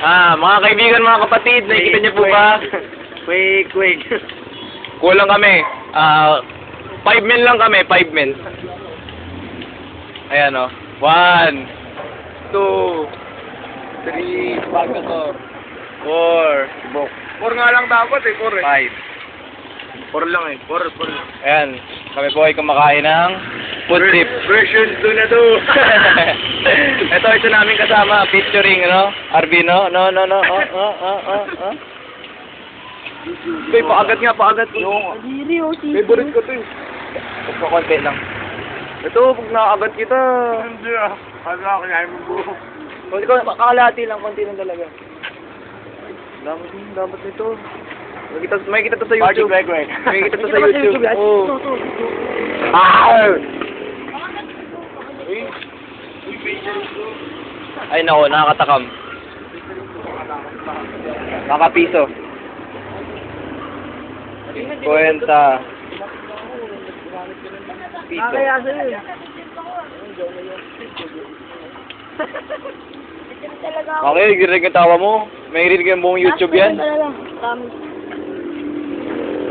Ah, mga kaibigan, mga kapatid, nakikita niyo po ba? Quick, quick. Kulang kami. Ah, five men lang kami, five men. Ayan o. One, two, three, four, Four nga lang dapat eh, four eh. five. Four lang eh, four, four. Ayan, kami po ay kumakain ng food trip. Version 2 na to. Ito, ito namin kasama, featuring, ano, Arbino. No, no, no, oh, oh, oh, oh, oh. Uy, paagat nga, paagat. Diri o, si Favorite ko to eh. Huwag pa konti lang. Ito, pag nakaagat kita. Hindi ah. Kala ko kaya mo buo. Kung ikaw, kakalati lang, konti lang talaga. Dapat din, dapat nito. May kita, may kita to sa Party YouTube. Greg Greg. May kita to sa YouTube. Oo. Ito. Ah! Ay nako, nakakatakam. Kakapiso. Kwenta. Piso. Kakaya sa'yo eh. Okay, rinig ang tawa mo. May rinig ang buong YouTube yan. Promise.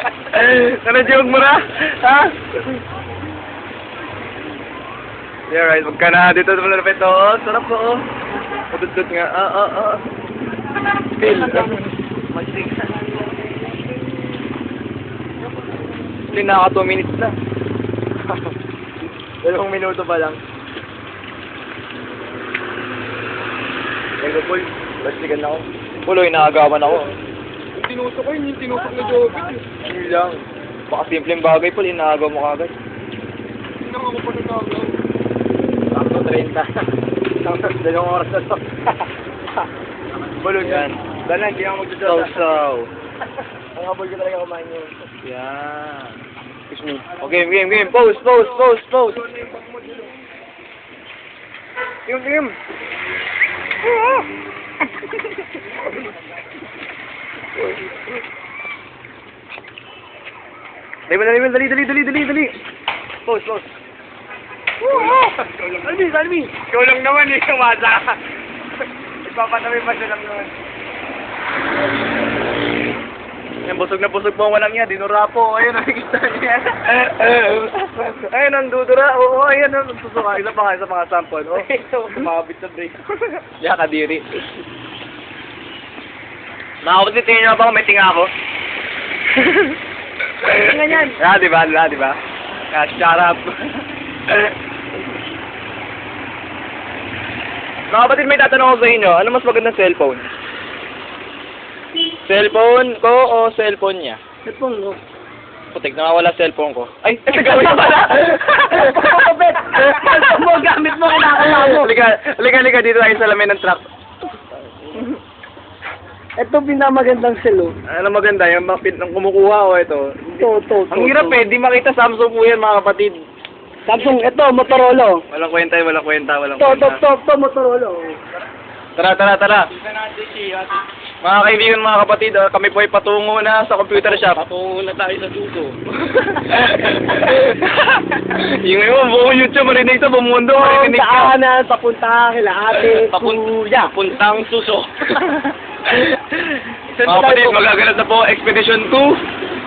Ano joke mo na? Ha? Yeah, right. Huwag ka na dito sa malapit. Oo, sarap po. Oh. Padudod nga. Ah, ah, ah. Phil. Hindi, naka 2 minutes na. Dalawang minuto pa lang. Yan ko, Paul. Plastikan ako. Puloy, nakagawan ako. Tinusok ko yun, yung tinusok na Joby. Yun lang. Baka simpleng bagay, Paul. Inagaw mo kagad. Hindi ako pa nagagaw. Sakto 30. Sakto, dalawang oras na to. Balon Yan. Dala, hindi ako magdadala. So-so. Ang habol ko talaga kumain yun. Yan. Excuse me. Okay, game, game. Pose, pose, pose, pose. Game, game. Dali, dali, dali, dali, dali, dali, dali. Pose, pose. Almi, Almi! Ikaw lang naman eh, kumasa ka. Ipapatabi pa siya lang naman. Yan, busog na busog po ang walang yan. Dinura po. Ayun, nakikita niya. ayun, ang dudura. Oo, ayun, ang susuka. Isa pa nga, isa pa nga sample. Oh, Kumabit sa break. ya, kadiri. Nakakapit, tingin niyo ba kung may tinga ako? Tingnan yan. Ah, di ba? Ah, di ba? Ah, shut up. Mga kapatid, may tatanong ako sa inyo. Ano mas magandang cellphone? Cellphone ko o cellphone niya? Ipong mo. Putik, nawawala cellphone ko. Ay, nagawin na pala! Kapit! mo, gamit mo, kinakala mo. Halika, halika, halika dito tayo sa lamin ng truck. Ito pinamagandang selo. Ano maganda, yung mga pin- ng kumukuha o ito. Ito, ito, ito. Ang hirap eh, di makita Samsung po yan mga kapatid. Samsung, ito, Motorola. Walang kwenta, walang kwenta, walang Ito, ito, kwenta. ito, ito, Motorola. Tara, tara, tara. Mga kaibigan, mga kapatid, ah, kami po ay patungo na sa computer shop. Patungo na tayo sa suso. yung ngayon, buong YouTube, marinig ito, buong mundo, marinig ito. Daanan, papunta kila ate, kuya. Papuntang suso. Mga kapatid, magaganap na po Expedition 2.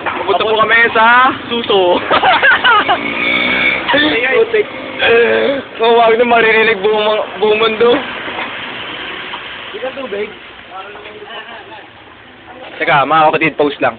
Pupunta po kami sa Suso. Putik. Kung wag na maririnig buong, mga- buong mundo. Teka, mga kapatid, post lang.